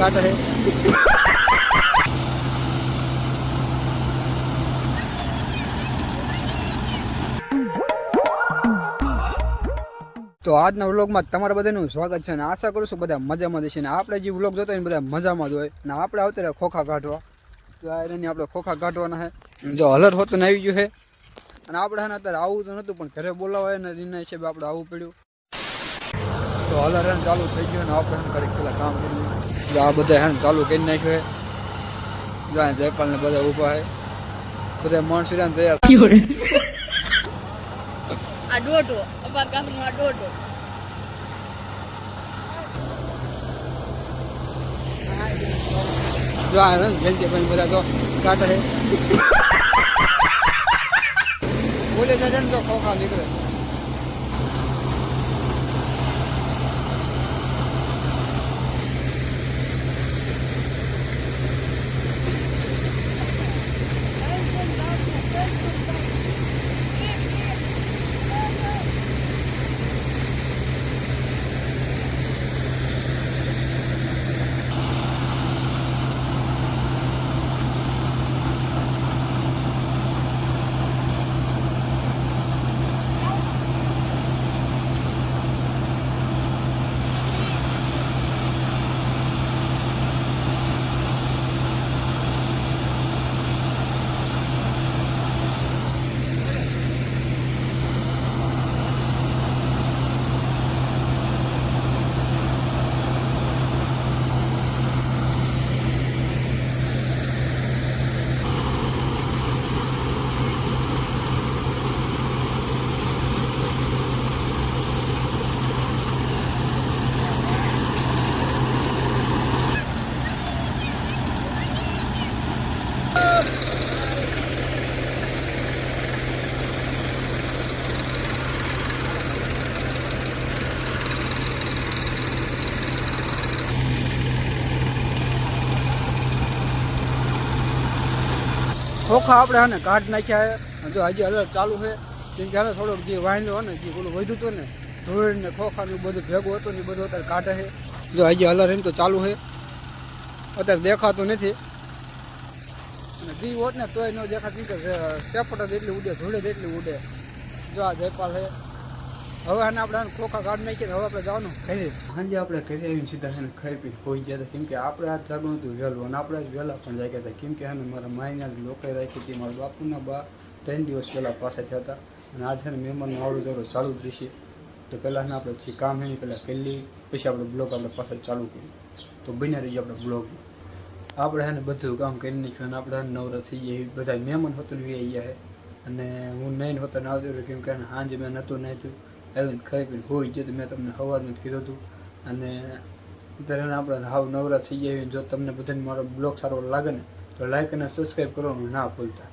કાઢે છે તો આજના વ્લોગમાં તમારા બધાનું સ્વાગત છે અને આશા કરું છું બધા મજામાં જશે ને આપણે જે વ્લોગ જોતો હોય ને બધા મજામાં જ હોય. ને આપણે આવતા રહ્યા ખોખા કાઢવા. તો આ એની આપણે ખોખા કાઢવાના છે. જો હલર હોતું આવી ગયું છે. અને આપણે અત્યારે આવું તો નહોતું, પણ ઘરે બોલાવાય ને એના હિસાબે આપણે આવવું પડ્યું. તો હલર હેન ચાલુ થઈ ગયું ને ઓપરેશન કરી પેલા કામ કરી જો આ બધા હેન ચાલુ કરી નાખ્યું જાય જયપાલ ને બધા ઊભા હે. બધા માણસો રહ્યા તૈયાર. આ દોઢો અપાર કાપનો આ દોઢો જો આ રંગ જયંતિભાઈ બધા તો કાઢે બોલે છે ને તો ખોખા નીકળે. ખોખા આપણે હે ને કાઢ નાખ્યા જો હજી અલગ ચાલુ છે, કેમ કે થોડોક જે વાંધો ને, જે ઓલું વધ્યું હતું ને ધોળ ને ખોખાનું બધું ભેગું હતું ને બધું અત્યારે કાઢે છે. જો હજી અલર એમ તો ચાલુ છે. અત્યારે દેખાતું નથી. અને દી હોત ને તોય ન દેખાતી કે સેપટ જ એટલી ઉડે, ધૂળે જ એટલી ઉડે. જો આ જયપાલ છે. હવે આને આપણે ખોખા કાઢ નાખીએ હવે આપણે જવાનું. ઘરે સાંજે આપણે ઘરે આવીને સીધા એને ખાઈ પી હોઈ ગયા હતા કેમ કે આપણે આ જાગણું હતું વહેલું અને આપણે જ વહેલા પણ જાગ્યા હતા. કેમ કે એને મારા માયના લોકો રાખી હતી. મારા બાપુના બા ત્રણ દિવસ પહેલાં પાસે થયા હતા. અને આજ મહેમાનનું આવડું જરો ચાલુ જ રહેશે. તો પહેલાં આપણે જે કામ એની પહેલાં કરી પછી આપણે બ્લોગ આપણે પાછળ ચાલુ કર્યું તો બન્યા રહીએ આપણે બ્લોગ. આપણે એને બધું કામ કરી નાખ્યું અને આપણે નવરા થઈ જઈએ બધા મહેમાન હોતું આવી ગયા અને હું નહીં હોતા ના આવતું કેમ કે સાંજે મેં નહોતું નાખ્યું ખાઈ પીને હોય તો મેં તમને સવારનું જ કીધું હતું. અને અત્યારે આપણે હાવ નવરા થઈ ગયા જો તમને બધાને મારો બ્લોગ સારો લાગે ને, તો લાઈક અને સબસ્ક્રાઈબ કરવાનું ના ભૂલતા.